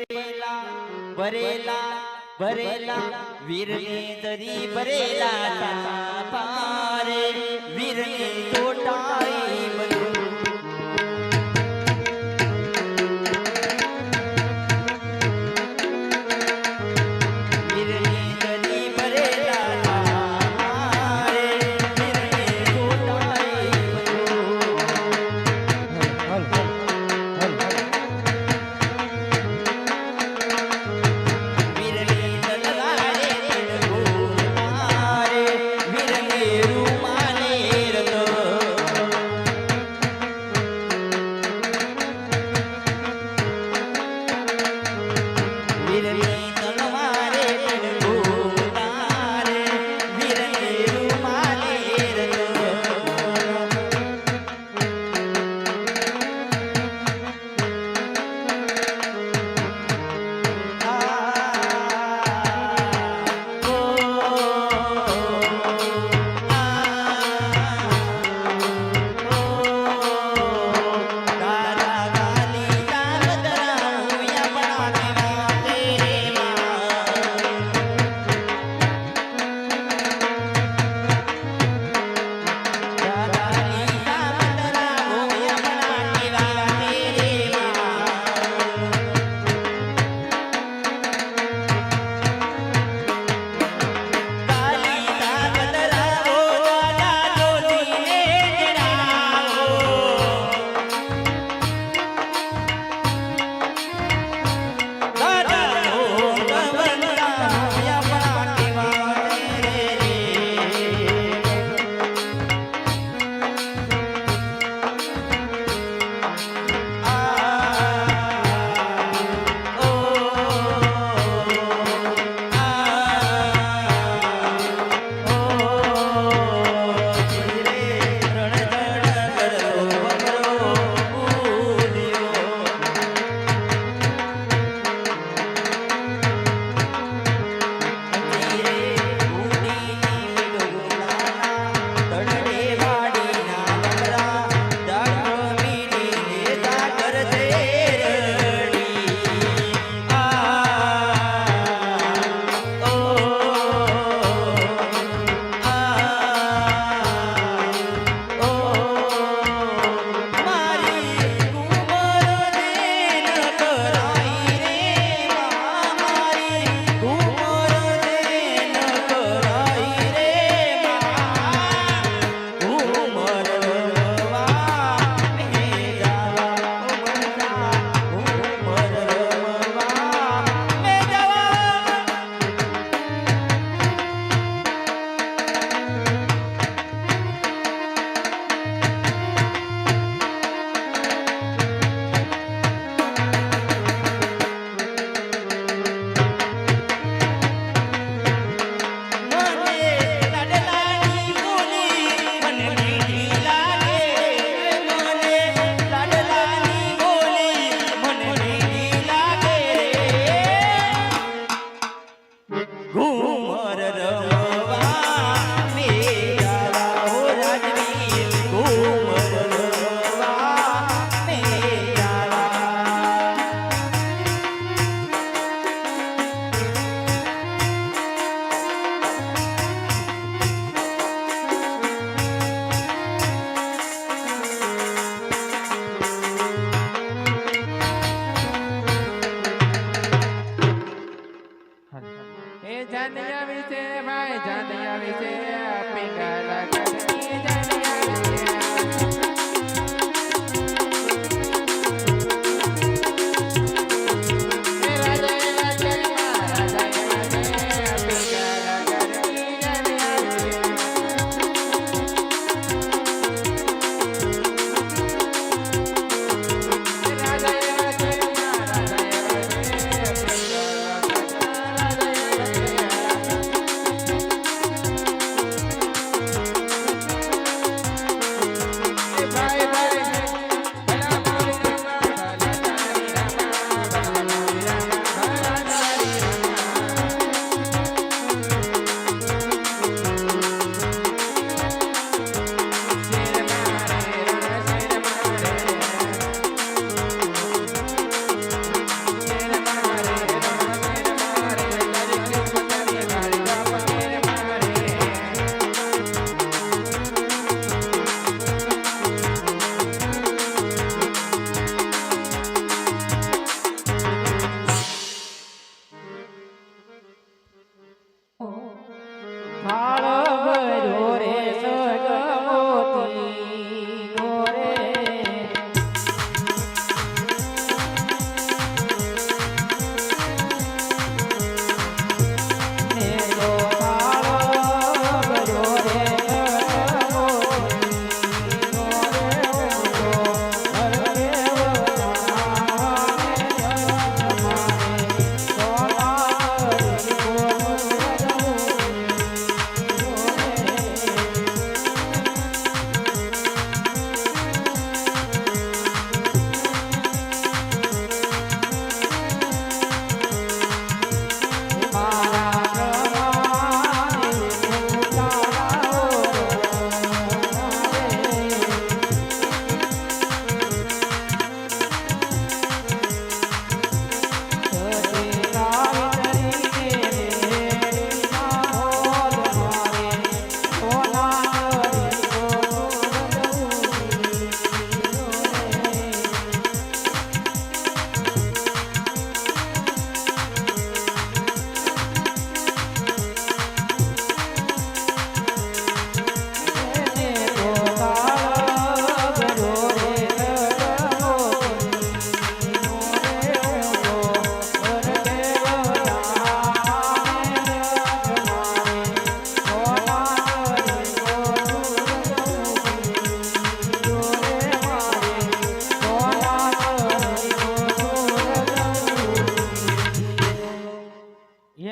बरेला बरेला बरेला वीरने तरी बरेला पारे वीरने तो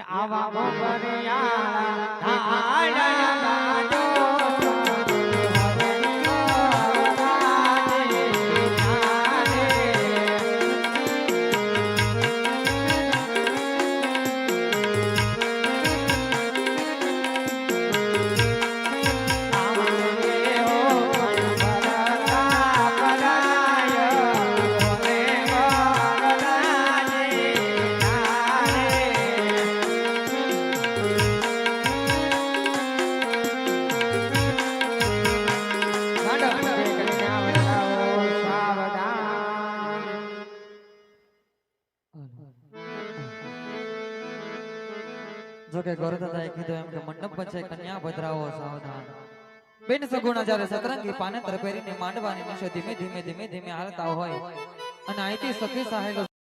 આવા ભગરિયા જોકે ગોરદાદાએ કીધું એમ કે મંડપ પછી કન્યા ભદ્રાઓ સાવધાન. બિન સગુણા જ્યારે સતરંગી પાને તરપેરીને માંડવાની નિશે ધીમે ધીમે ધીમે ધીમે હાલતા હોય અને અહીંથી સખી સાહેબ